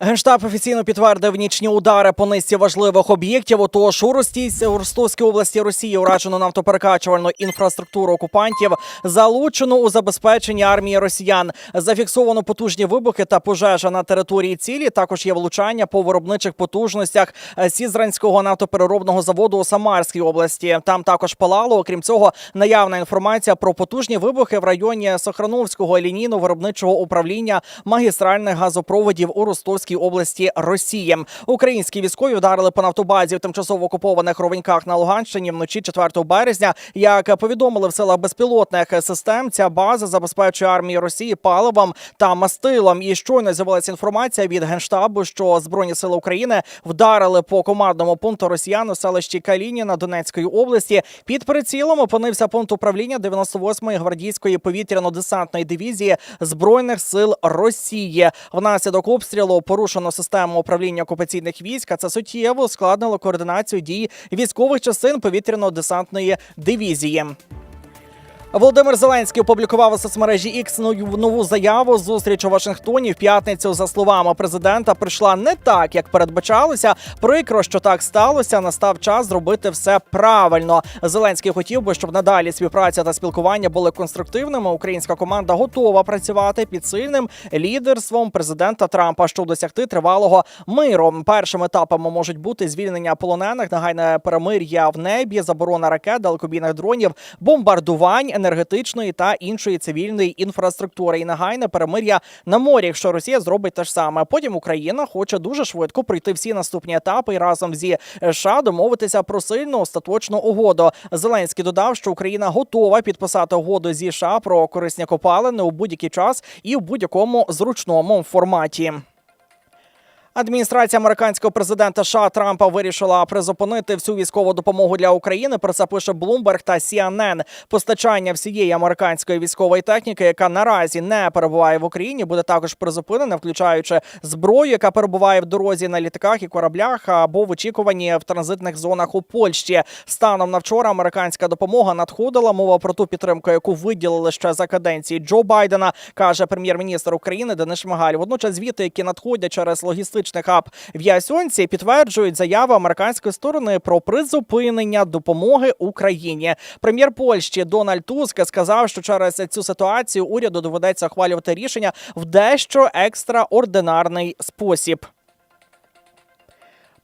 Генштаб офіційно підтвердив нічні удари по низці важливих об'єктів. Отож, у Ростійській у Ростовській області Росії уражено нафтоперекачувальну інфраструктуру окупантів, залучено у забезпеченні армії росіян. Зафіксовано потужні вибухи та пожежа на території цілі. Також є влучання по виробничих потужностях е, Сізранського нафтопереробного заводу у Самарській області. Там також палало. Окрім цього, наявна інформація про потужні вибухи в районі Сохрановського лінійно-виробничого управління магістральних газопроводів у Ростовській області Росії. Українські військові вдарили по нафтобазі в тимчасово окупованих Ровеньках на Луганщині вночі 4 березня. Як повідомили в силах безпілотних систем, ця база забезпечує армії Росії паливом та мастилом. І щойно з'явилася інформація від генштабу, що збройні сили України вдарили по командному пункту росіян у селищі Калініна Донецької області. Під прицілом опинився пункт управління 98-ї гвардійської повітряно-десантної дивізії збройних сил Росії. Внаслідок обстрілу порушено систему управління окупаційних військ. а Це суттєво ускладнило координацію дій військових частин повітряно-десантної дивізії. Володимир Зеленський опублікував у соцмережі X нову- заяву. Зустріч у Вашингтоні в п'ятницю, за словами президента, прийшла не так, як передбачалося. Прикро, що так сталося. Настав час зробити все правильно. Зеленський хотів би, щоб надалі співпраця та спілкування були конструктивними. Українська команда готова працювати під сильним лідерством президента Трампа, щоб досягти тривалого миру. Першим етапами можуть бути звільнення полонених, негайне перемир'я в небі, заборона ракет, далекобійних дронів, бомбардувань енергетичної та іншої цивільної інфраструктури і негайне перемир'я на морі, якщо Росія зробить те ж саме. Потім Україна хоче дуже швидко пройти всі наступні етапи і разом зі США домовитися про сильну остаточну угоду. Зеленський додав, що Україна готова підписати угоду зі США про корисні копалини у будь-який час і в будь-якому зручному форматі. Адміністрація американського президента США Трампа вирішила призупинити всю військову допомогу для України. Про це пише Bloomberg та CNN. Постачання всієї американської військової техніки, яка наразі не перебуває в Україні, буде також призупинене, включаючи зброю, яка перебуває в дорозі на літаках і кораблях або в очікуванні в транзитних зонах у Польщі. Станом на вчора американська допомога надходила. Мова про ту підтримку, яку виділили ще за каденції Джо Байдена, каже прем'єр-міністр України Денис Шмигаль. Водночас звіти, які надходять через логістичний хаб в Ясьонці, підтверджують заяву американської сторони про призупинення допомоги Україні. Прем'єр Польщі Дональд Туск сказав, що через цю ситуацію уряду доведеться ухвалювати рішення в дещо екстраординарний спосіб.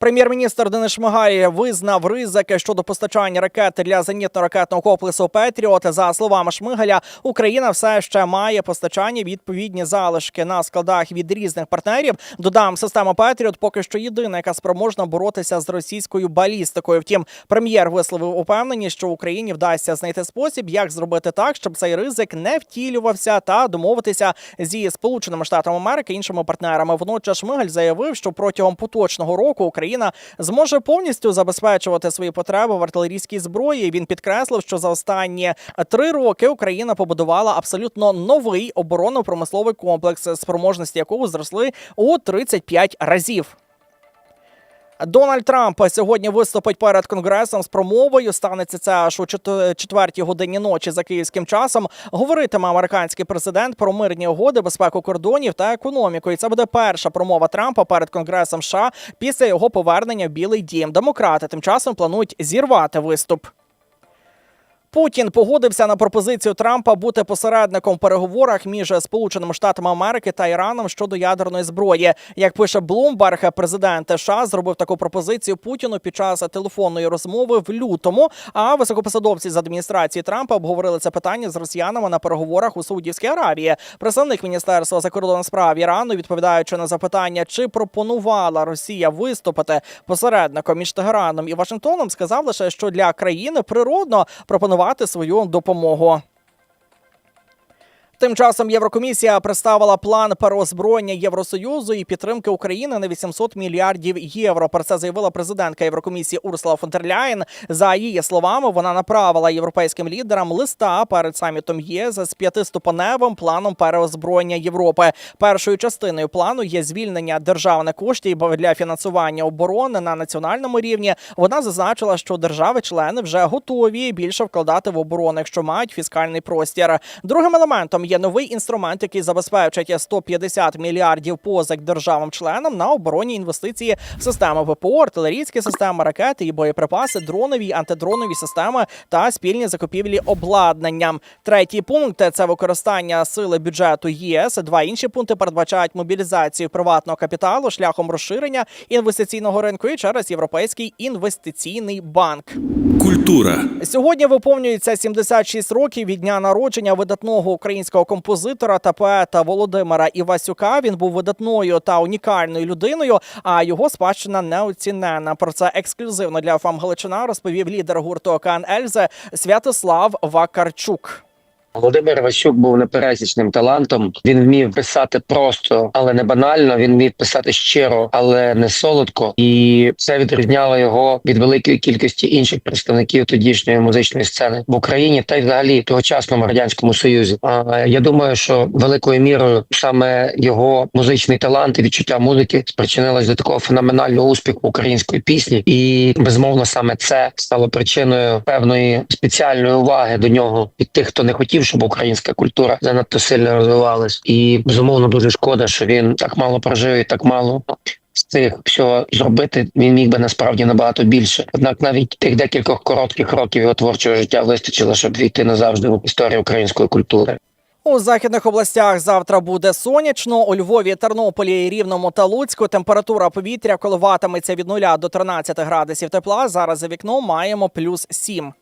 Прем'єр-міністр Денис Шмигаль визнав ризики щодо постачання ракет для зенітно-ракетного комплексу Петріот. За словами Шмигаля, Україна все ще має постачання відповідні залишки на складах від різних партнерів. Додам, система Петріот поки що єдина, яка спроможна боротися з російською балістикою. Втім, прем'єр висловив упевненість, що Україні вдасться знайти спосіб, як зробити так, щоб цей ризик не втілювався та домовитися зі Сполученими Штатами Америки іншими партнерами. Водночас Шмигаль заявив, що протягом поточного року Україна зможе повністю забезпечувати свої потреби в артилерійській зброї. Він підкреслив, що за останні три роки Україна побудувала абсолютно новий оборонно-промисловий комплекс, спроможності якого зросли у 35 разів. Дональд Трамп сьогодні виступить перед конгресом з промовою. Станеться це аж у чет- четвертій годині ночі за київським часом. Говоритиме американський президент про мирні угоди, безпеку кордонів та економіку. І це буде перша промова Трампа перед конгресом США після його повернення в Білий Дім. Демократи тим часом планують зірвати виступ. Путін погодився на пропозицію Трампа бути посередником в переговорах між Сполученими Штатами Америки та Іраном щодо ядерної зброї. Як пише Блумберг, президент США зробив таку пропозицію Путіну під час телефонної розмови в лютому. А високопосадовці з адміністрації Трампа обговорили це питання з росіянами на переговорах у Саудівській Аравії. Представник міністерства закордонних справ Ірану, відповідаючи на запитання, чи пропонувала Росія виступити посередником між Тегераном і Вашингтоном, сказав лише, що для країни природно пропонувати свою допомогу. Тим часом Єврокомісія представила план переозброєння Євросоюзу і підтримки України на 800 мільярдів євро. Про це заявила президентка Єврокомісії Урсула фон дер Ляєн. За її словами, вона направила європейським лідерам листа перед самітом ЄС з п'ятиступеневим планом переозброєння Європи. Першою частиною плану є звільнення державних коштів для фінансування оборони на національному рівні. Вона зазначила, що держави-члени вже готові більше вкладати в оборону, якщо мають фіскальний простір. Другим елементом є новий інструмент, який забезпечить 150 мільярдів позик державам-членам на оборонні інвестиції в системи ВПО, артилерійські системи, ракети і боєприпаси, дронові, антидронові системи та спільні закупівлі обладнанням. Третій пункт це використання сили бюджету ЄС. Два інші пункти передбачають мобілізацію приватного капіталу шляхом розширення інвестиційного ринку і через європейський інвестиційний банк. Культура. Сьогодні виповнюється 76 років від дня народження видатного українського композитора та поета Володимира Івасюка. Він був видатною та унікальною людиною, а його спадщина неоцінена. Про це ексклюзивно для ФАМ Галичина розповів лідер гурту Океан Ельзе Святослав Вакарчук. Володимир Ващук був непересічним талантом. Він вмів писати просто, але не банально. Він вмів писати щиро, але не солодко, і це відрізняло його від великої кількості інших представників тодішньої музичної сцени в Україні та й взагалі тогочасному радянському союзі. А я думаю, що великою мірою саме його музичний талант і відчуття музики спричинилось до такого феноменального успіху української пісні, і безмовно саме це стало причиною певної спеціальної уваги до нього від тих, хто не хотів, щоб українська культура занадто сильно розвивалась. І безумовно дуже шкода, що він так мало прожив і так мало. Встиг всього зробити, він міг би насправді набагато більше. Однак навіть тих декількох коротких років його творчого життя вистачило, щоб війти назавжди в історію української культури. У західних областях завтра буде сонячно. У Львові, Тернополі, Рівному та Луцьку температура повітря коливатиметься від 0 до 13 градусів тепла. Зараз за вікном маємо плюс 7.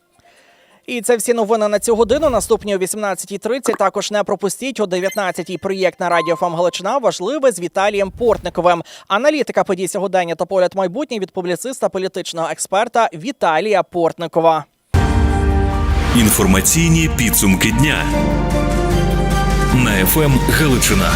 І це всі новини на цю годину. Наступні о 18.30. Також не пропустіть о 19.00 проєкт на радіо ФАМ Галичина. Важливе з Віталієм Портниковим. Аналітика подій сьогодення та погляд майбутнє від публіциста політичного експерта Віталія Портникова. Інформаційні підсумки дня на ФМ Галичина.